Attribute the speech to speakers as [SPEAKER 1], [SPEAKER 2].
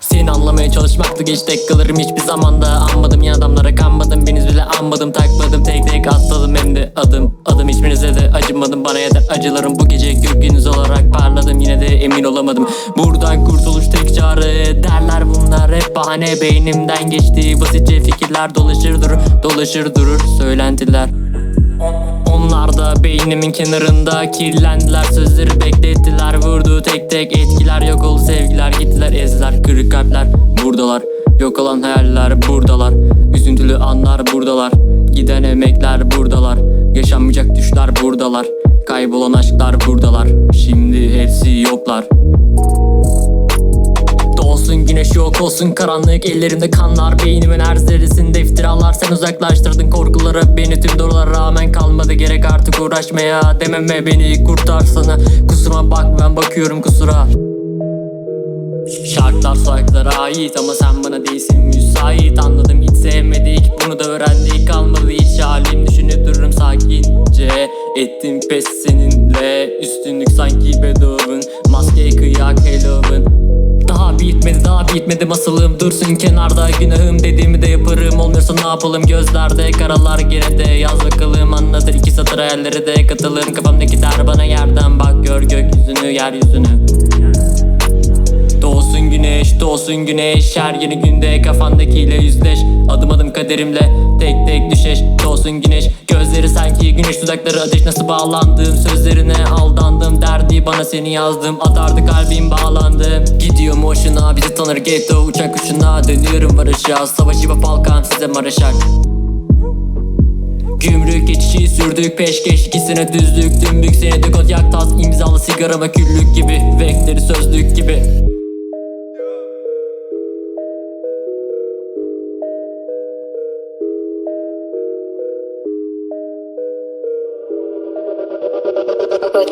[SPEAKER 1] Seni anlamaya çalışmaktı geç dakikalarım hiçbir zamanda. Anmadım ya adamlara kanmadım Beniz bile anmadım. Takmadım Tek tek atladım hem de adım. Adım hiçbirinize de acımadım Bana da acılarım. Bu gece gökyüzünüz olarak parladım Yine de emin olamadım. Buradan kurtuluş tek çare Derler bunlar. Hep bahane Beynimden geçti. Basitçe fikirler Dolaşır durur dolaşır durur söylentiler. Onlar da beynimin kenarında kirlendiler Sözleri beklettiler. vurdu tek tek etkiler Yok oldu sevgiler. Gittiler ezdiler Kırık kalpler buradalar. Yok olan hayaller buradalar. Üzüntülü anlar buradalar. Giden emekler buradalar. Yaşanmayacak düşler buradalar. Kaybolan aşklar buradalar. Şimdi hepsi yoklar Güneş yok olsun karanlık Ellerimde kanlar. Beynimin her zerresinde iftiralar. Sen uzaklaştırdın korkuları. Beni tüm doğrulara rağmen kalmadı. Gerek artık uğraşmaya. Dememe beni kurtarsana Kusuruma bak ben bakıyorum kusura. Şarkılar sokaklara ait ama sen bana değilsin müsait. Anladım hiç sevmedik. Bunu da öğrendik. Kalmadı hiç halim. Düşünüp dururum sakince. Ettim pes seninle. Üstünlük sanki Beethoven. Maske kıyak Halloween bitmedi daha bitmedi masalım Dursun kenarda günahım dediğimi de yaparım. Olmuyorsa ne yapalım? Gözlerde karalar gene de Yaz bakalım anlatır iki satır hayalleri de katılım Kafamdaki der bana yerden bak gör gökyüzünü yeryüzünü. Doğsun güneş, doğsun güneş Her yeni günde kafandakiyle yüzleş Kaderimle. Tek tek düşeş Doğsun güneş, gözleri sanki güneş Dudakları ateş. Nasıl bağlandım Sözlerine aldandım. Derdi bana seni yazdım. Atardı kalbim bağlandım. Gidiyorum hoşuna? Bizi tanır ghetto Uçak uçuna. Dönüyorum barışa. Savaşı ve Balkan size Maraşak. Gümrük geçişi sürdük peşkeş ikisine düzlük Dümbük seni de kod yak tas imzalı sigarama küllük gibi. Vektleri sözlük gibi
[SPEAKER 2] 不够